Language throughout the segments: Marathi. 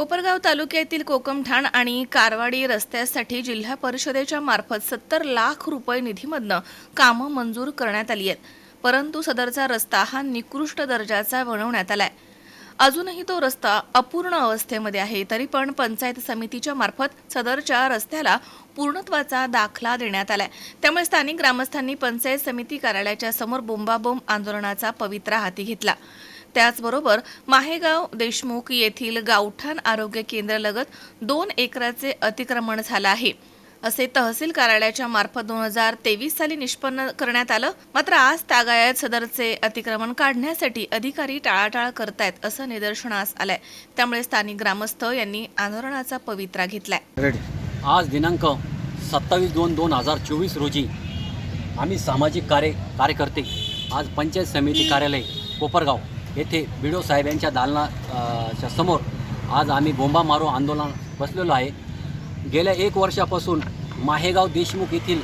कोपरगाव तालुक्यातील कोकमठाण आणि कारवाडी रस्त्यासाठी जिल्हा परिषदेच्या मार्फत सत्तर लाख रुपये निधीमधनं कामं मंजूर करण्यात आली आहेत. परंतु सदरचा रस्ता हा निकृष्ट दर्जाचा बनवण्यात आलाय. अजूनही तो रस्ता अपूर्ण अवस्थेमध्ये आहे तरी पण पंचायत समितीच्या मार्फत सदरच्या रस्त्याला पूर्णत्वाचा दाखला देण्यात आलाय. त्यामुळे स्थानिक ग्रामस्थांनी पंचायत समिती कार्यालयाच्या समोर बोंबाबोंब आंदोलनाचा पवित्रा हाती घेतला. त्याचबरोबर माहेगाव देशमुख येथील गावठाण आरोग्य केंद्रालगत दोन एकराचे अतिक्रमण झालं आहे. असे तहसील कार्यालयाच्या मार्फत दोन हजार तेवीस साली निष्पन्न करण्यात आलं. मात्र आज तागायत सदरचे अतिक्रमण काढण्यासाठी अधिकारी टाळाटाळ करतायत असं निदर्शनास आलंय. त्यामुळे स्थानिक ग्रामस्थ यांनी आंदोलनाचा पवित्रा घेतलाय. आज दिनांक सत्तावीस दोन दोन हजार चोवीस रोजी आम्ही सामाजिक कार्य कार्यकर्ते आज पंचायत समिती कार्यालय कोपरगाव. येथे बिडो साहेब यांच्या दालना च्या समोर आज आम्ही बोंबा मारो आंदोलन बसलेलो आहे. गेल्या एक वर्षापासून माहेगाव देशमुख येथील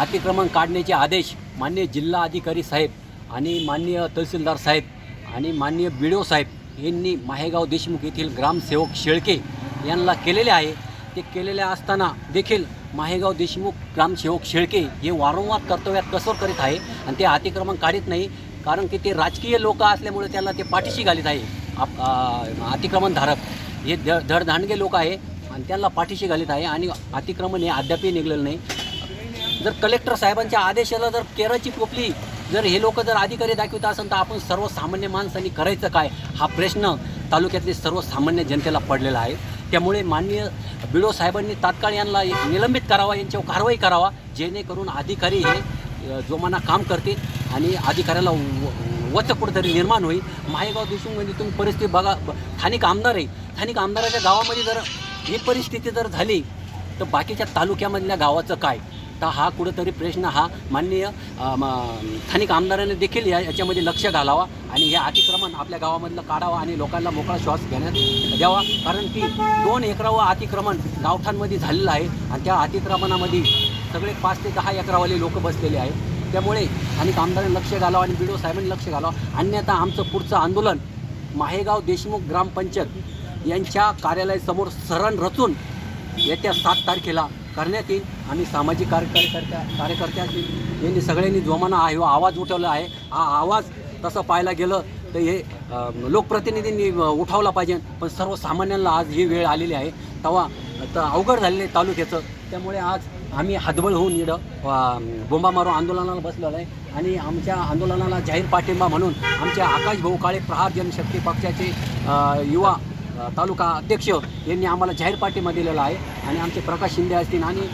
अतिक्रमण काढण्याचे आदेश माननीय जिल्हा अधिकारी साहेब आणि माननीय तहसीलदार साहेब आणि माननीय बिडो साहेब यांनी माहेगाव देशमुख येथील ग्रामसेवक शेळके यांना केलेले आहे. ते केलेले असताना देखील माहेगाव देशमुख ग्रामसेवक शेळके हे वारंवार कर्तव्यात कसर करीत आहे आणि ते अतिक्रमण काढत नाही. कारण की ते राजकीय लोक असल्यामुळे त्यांना ते पाठीशी घालीत आहे. आप अतिक्रमणधारक. हे ध धडधांडगे लोक आहे आणि त्यांना पाठीशी घालीत आहे आणि अतिक्रमण हे अद्यापही निघलेलं नाही. जर कलेक्टर साहेबांच्या आदेशाला जर केरळची टोपली जर हे लोक जर अधिकारी दाखवित असेल तर आपण सर्वसामान्य माणसांनी करायचं काय? हा प्रश्न तालुक्यातले सर्वसामान्य जनतेला पडलेला आहे. त्यामुळे माननीय बिडो साहेबांनी तात्काळ यांना निलंबित करावा यांच्यावर कारवाई करावा जेणेकरून अधिकारी हे जोमाना काम करतील. आणि अधिकाऱ्याला व- वच कुठेतरी निर्माण होईल. माहेगाव देशमुखमध्ये तुम्ही परिस्थिती बघा स्थानिक आमदार आहे. स्थानिक आमदाराच्या गावामध्ये जर ही परिस्थिती जर झाली तर बाकीच्या तालुक्यामधल्या गावाचं काय? तर हा कुठंतरी प्रश्न हा माननीय म- स्थानिक आमदाराने देखील या याच्यामध्ये लक्ष घालावा आणि हे अतिक्रमण आपल्या गावामधलं काढावा आणि लोकांना मोकळा श्वास घेण्यात द्यावा. कारण की दोन एकरावं अतिक्रमण गावठांमध्ये झालेलं आहे आणि त्या अतिक्रमणामध्ये सगळे पाच ते दहा एकरावाले लोक बसलेले आहेत. त्यामुळे आणि आमदारांनी लक्ष घालावं आणि बिडो साहेबांनी लक्ष घालावं. अन्यथा आमचं पुढचं आंदोलन माहेगाव देशमुख ग्रामपंचायत यांच्या कार्यालयासमोर सरण रचून येत्या सात तारखेला करण्यात येईल आणि सामाजिक कार्यकर्त्या कार्यकर्त्या यांनी सगळ्यांनी जोमानं आहे आवाज उठवला आहे. हा आवाज तसं पाहायला गेलं तर हे लोकप्रतिनिधींनी उठावला पाहिजे. पण सर्वसामान्यांना आज ही वेळ आलेली आहे. तेव्हा तर अवघड झालेलं आहे तालुक्याचं. त्यामुळे आज आम्ही हदबळ होऊन इडं बोंबा मारो आंदोलनाला बसलेलो आहे. आणि आमच्या आंदोलनाला जाहीर पाठिंबा म्हणून आमचे आकाश भाऊ काळे प्रहार जनशक्ती पक्षाचे युवा तालुका अध्यक्ष यांनी आम्हाला जाहीर पाठिंबा दिलेला आहे. आणि आमचे प्रकाश शिंदे असतील आणि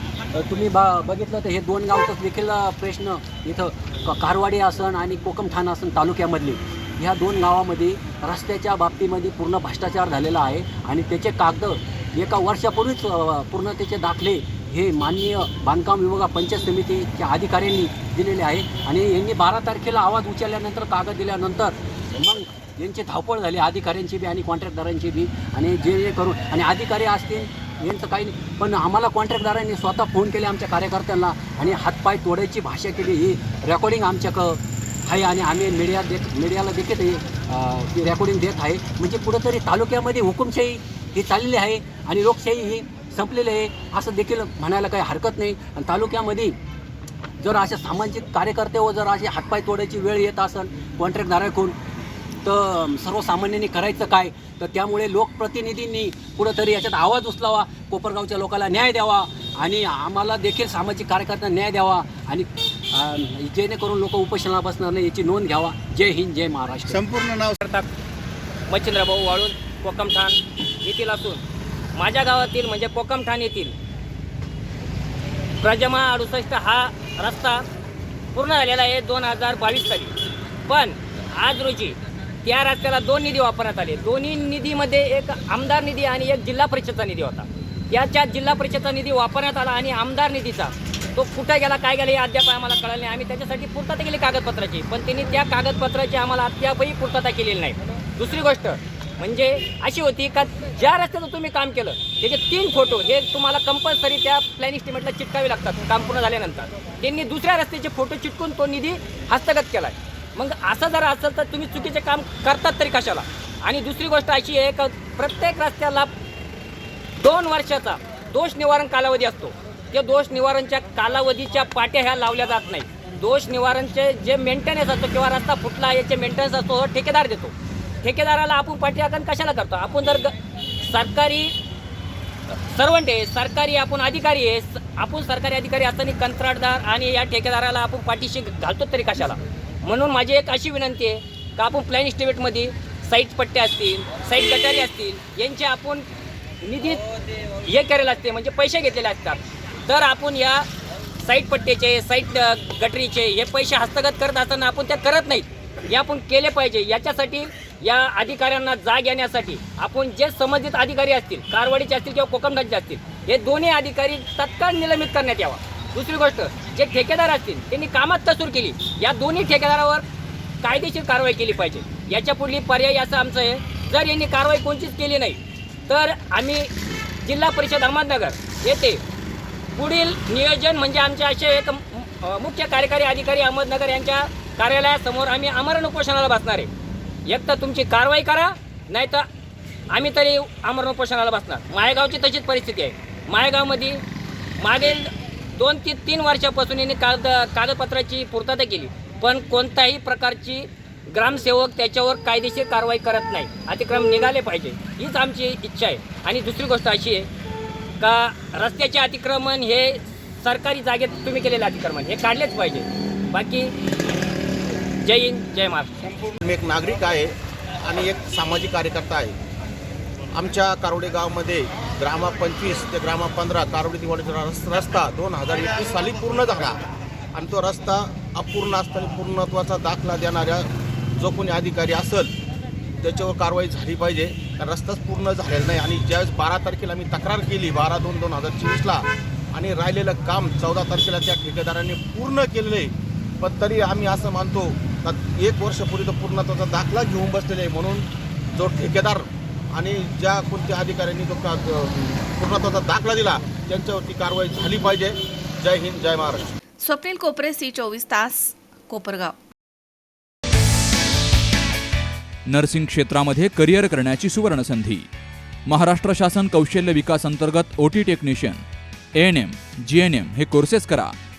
तुम्ही बा बघितलं तर हे दोन गावचं देखील प्रश्न इथं क- कारवाडी आसन आणि कोकमठाण आसन तालुक्यामधले. ह्या दोन गावामध्ये रस्त्याच्या बाबतीमध्ये पूर्ण भ्रष्टाचार झालेला आहे. आणि त्याचे कागद एका वर्षापूर्वीच पूर्ण त्याचे दाखले हे माननीय बांधकाम विभागा पंचायत समितीच्या अधिकाऱ्यांनी दिलेले आहे. आणि यांनी बारा तारखेला आवाज उचलल्यानंतर कागद दिल्यानंतर मग यांची धावपळ झाली. अधिकाऱ्यांची बी आणि कॉन्ट्रॅक्टदारांची बी. आणि जे जे करून आणि अधिकारी असतील यांचं काही नाही. पण आम्हाला कॉन्ट्रॅक्टदारांनी स्वतः फोन केले आमच्या कार्यकर्त्यांना. आणि हातपाय तोडायची भाषा केली. ही रेकॉर्डिंग आमच्याक आहे आणि आम्ही मीडिया देत मीडियाला देखील हे, ती रेकॉर्डिंग देत आहे. म्हणजे कुठंतरी तालुक्यामध्ये हुकुमशाही ही चाललेली आहे. आणि लोकशाही ही संपलेली आहे असं देखील म्हणायला काही हरकत नाही. आणि तालुक्यामध्ये जर असे सामाजिक कार्यकर्ते व जर असे हातपाय तोडायची वेळ येत असेल कॉन्ट्रॅक्टदाराकडून तर सर्वसामान्यांनी करायचं काय? तर त्यामुळे लोकप्रतिनिधींनी कुठंतरी याच्यात आवाज उचलावा कोपरगावच्या लोकांना न्याय द्यावा आणि आम्हाला देखील सामाजिक कार्यकर्त्यांना न्याय द्यावा आणि जेणेकरून लोक उपोषणाला बसणार नाही याची नोंद घ्यावा. जय हिंद जय महाराष्ट्र. संपूर्ण नाव करतात. मच्छिंद्रभाऊ वाळून कोकमठाण येथील असून माझ्या गावातील म्हणजे कोकमठाण येथील प्रजमा अडुसष्ट हा रस्ता पूर्ण झालेला आहे दोन हजार बावीस साली. पण आज रोजी त्या रस्त्याला दोन निधी वापरण्यात आले. दोन्ही निधीमध्ये एक आमदार निधी आणि एक जिल्हा परिषदचा निधी होता. त्याच्या जिल्हा परिषदचा निधी वापरण्यात आला आणि आमदार निधीचा तो कुठे गेला काय गेला हे अद्याप आम्हाला कळलं नाही. आम्ही त्याच्यासाठी पूर्तता केली कागदपत्राची पण त्यांनी त्या कागदपत्राची आम्हाला अद्यापही पूर्तता केलेली नाही. दुसरी गोष्ट म्हणजे अशी होती का ज्या रस्त्याचं तुम्ही काम केलं त्याचे तीन फोटो हे तुम्हाला कंपल्सरी त्या प्लॅन इस्टिमेटला चिटकावे लागतात काम पूर्ण झाल्यानंतर. त्यांनी दुसऱ्या रस्त्याचे फोटो चिटकून तो निधी हस्तगत केला मग असं जर असेल तर तुम्ही चुकीचे काम करतात तरी कशाला? आणि दुसरी गोष्ट अशी आहे का प्रत्येक रस्त्याला दोन वर्षाचा दोष निवारण कालावधी असतो. त्या दोष निवारणच्या कालावधीच्या पाट्या ह्या लावल्या जात नाही दोष निवारणचे जे मेंटेनन्स असतो किंवा रस्ता फुटला याचे मेंटेनन्स असतो तो ठेकेदार देतो. ठेकेदाराला आपण पाठीराखण कशाला करतो? आपण जर सरकारी सर्वंट आहे सरकारी आपण अधिकारी आहे आपण सरकारी अधिकारी असताना कंत्राटदार आणि या ठेकेदाराला आपण पाठीशी घालतो तरी कशाला? म्हणून माझी एक अशी विनंती आहे का आपण प्लॅन इस्टिमेटमध्ये साईट पट्ट्या असतील साईट गटारी असतील यांचे आपण निधी हे केलेलं असते म्हणजे पैसे घेतलेले असतात. तर आपण या साईट पट्ट्याचे साईट गटरीचे हे पैसे हस्तगत करत असताना आपण त्या करत नाहीत. हे आपण केले पाहिजे. याच्यासाठी या अधिकाऱ्यांना जाग येण्यासाठी आपण जे संबंधित अधिकारी असतील कारवाडीचे असतील किंवा कोकमगंजचे असतील हे दोन्ही अधिकारी तत्काळ निलंबित करण्यात यावा. दुसरी गोष्ट जे ठेकेदार असतील त्यांनी कामात कसूर केली. या दोन्ही ठेकेदारावर कायदेशीर कारवाई केली पाहिजे. याच्या पुढली पर्याय असं आमचं आहे. जर यांनी कारवाई कोणतीच केली नाही तर आम्ही जिल्हा परिषद अहमदनगर येथे पुढील नियोजन म्हणजे आमचे असे एक मुख्य कार्यकारी अधिकारी अहमदनगर यांच्या कार्यालयासमोर आम्ही आमरण उपोषणाला बसणार आहे. एक तर तुमची कारवाई करा नाही तर आम्ही तरी आमरण उपोषणाला बसणार. माळेगावची तशीच परिस्थिती आहे. माळेगावमध्ये मागील दोन ते तीन वर्षापासून यांनी कागद कागदपत्राची पूर्तता केली. पण कोणत्याही प्रकारची ग्रामसेवक त्याच्यावर कायदेशीर कारवाई करत नाही. अतिक्रम निघाले पाहिजे. हीच आमची इच्छा आहे. आणि दुसरी गोष्ट अशी आहे का रस्त्याचे अतिक्रमण हे सरकारी जागेत तुम्ही केलेले अतिक्रमण हे काढलेच पाहिजे. बाकी जय हिंद जय महाराष्ट्र. मी एक नागरिक आहे आणि एक सामाजिक कार्यकर्ता आहे. आमच्या कारोडे गावामध्ये ग्रामा पंचवीस ते ग्रामा पंधरा कारोडी दिवाळीचा रस्ता दोन हजार एकवीस साली पूर्ण झाला. आणि तो रस्ता अपूर्ण असताना पूर्णत्वाचा दाखला देणाऱ्या जो कोणी अधिकारी असेल त्याच्यावर कारवाई झाली पाहिजे. कारण रस्ताच पूर्ण झालेला नाही. आणि ज्यावेळेस बारा तारखेला मी तक्रार केली बारा दोन दोन हजार चोवीसला आणि राहिलेलं काम चौदा तारखेला त्या ठेकेदारांनी पूर्ण केलेलं आहे. पण तरी आम्ही असं मानतो एक वर्षापूर्वी तर पूर्णत्वाचा दाखला घेऊन बसलेले आहे म्हणून जो ठेकेदार आणि ज्या कोणत्या अधिकाऱ्यांनी तो का पूर्णत्वाचा दाखला दिला त्यांच्यावरती कारवाई झाली पाहिजे. जय हिंद जय महाराष्ट्र. स्वप्नील कोपरे सी चोवीस तास कोपरगाव. नर्सिंग क्षेत्रामध्ये करिअर करण्याची सुवर्णसंधी. महाराष्ट्र शासन कौशल्य विकास अंतर्गत O T technician. N M G N M हे कोर्सेस करा.